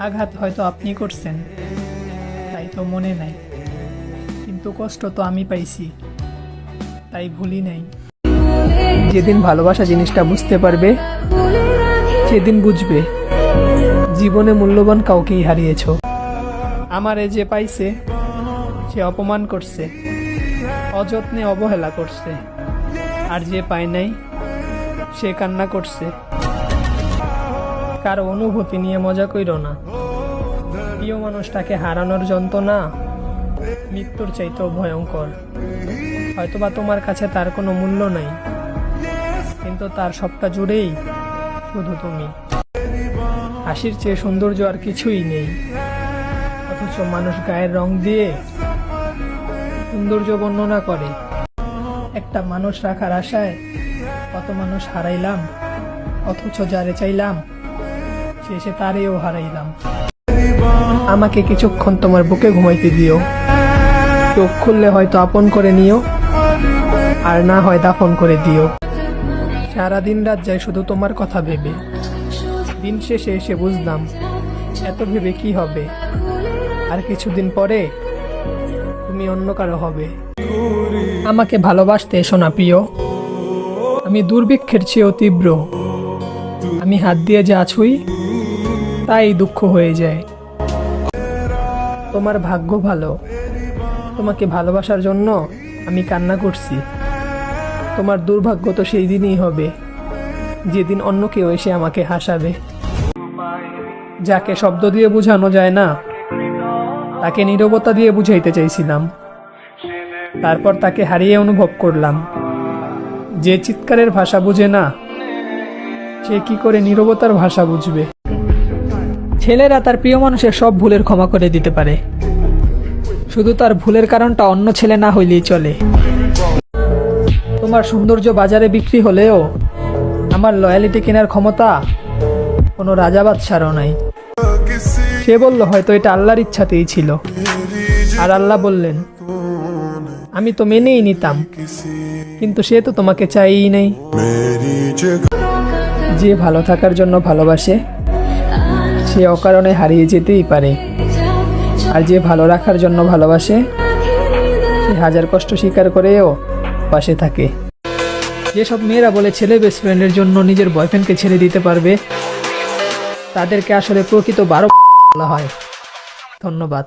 আঘাত হয়তো আপনি করছেন। তাই তো মনে নাই। কিন্তু কষ্ট তো আমি পাইছি। তাই ভুলি নাই। যেদিন ভালোবাসা জিনিসটা বুঝতে পারবে, সেদিন বুঝবে। জীবনে মূল্যবান কাউকেই হারিয়েছ। আমারে যে পাইছে, সে অপমান করছে, অযত্নে অবহেলা করছে। আর যে পায় নাই, সে কান্না করছে। কারও অনুভূতি নিয়ে মজা কইর না। প্রিয় মানুষটাকে হারানোর যন্ত্রণা মৃত্যুর চাইতেও ভয়ঙ্কর। হয়তোবা তোমার কাছে তার কোনো মূল্য নাই, কিন্তু তার সবটা জুড়েই শুধু তুমি। হাসির চেয়ে সৌন্দর্য আর কিছুই নেই, অথচ মানুষ গায়ের রং দিয়ে সৌন্দর্য বর্ণনা করে। একটা মানুষ রাখার আশায় কত মানুষ হারাইলাম, অথচ যারে চাইলাম শেষে তারেও হারাইলাম। আমাকে কিছুক্ষণ তোমার বুকে ঘুমাইতে দিও। চোখ খুললে হয়তো আপন করে নিও, আর না হয় দাফন করে দিও। সারা দিন রাত যায় শুধু তোমার কথা ভেবে। দিন শেষে এসে বুঝলাম, এত ভেবে কি হবে? আর কিছুদিন পরে তুমি অন্য কারও হবে। আমাকে ভালোবাসতে এসো না, প্রিয়। আমি দুর্ভিক্ষের চেয়েও তীব্র। আমি হাত দিয়ে যা ছুই, তাই দুঃখ হয়ে যায়। তোমার ভাগ্য ভালো। তোমাকে ভালোবাসার জন্য আমি কান্না করছি। তোমার দুর্ভাগ্য তো সেই দিনই হবে। যেদিন অন্য কেউ এসে আমাকে হাসাবে। যাকে শব্দ দিয়ে বোঝানো যায় না, তাকে নীরবতা দিয়ে বুঝাইতে চাইছিলাম। তারপর তাকে হারিয়ে অনুভব করলাম। যে চিৎকারের ভাষা বুঝে না সে কি করে নিরবতার ভাষা বুঝবে? ছেলেরা তার প্রিয় মানুষের সব ভুলের ক্ষমা করে দিতে পারে। শুধু তার ভুলের কারণটা অন্য ছেলে না হইলেই চলে। তোমার সৌন্দর্য বাজারে বিক্রি হলেও আমার লয়ালিটি কেনার ক্ষমতা কোনো রাজা বাদশারও নাই। সে বলল, হয়তো এটা আল্লাহর ইচ্ছাতেই ছিল। আর আল্লাহ বললেন, আমি তো মেনেই নিতাম, কিন্তু সে তো তোমাকে চাইই নেই। যে ভালো থাকার জন্য ভালোবাসে, সে অকারণে হারিয়ে যেতেই পারে। আর যে ভালো রাখার জন্য ভালোবাসে, সে হাজার কষ্ট স্বীকার করেও পাশে থাকে। যেসব মেয়েরা বলে ছেলে বেস্ট ফ্রেন্ডের জন্য নিজের বয়ফ্রেন্ডকে ছেড়ে দিতে পারবে, তাদেরকে আসলে প্রকৃত বারো বলা হয়। ধন্যবাদ।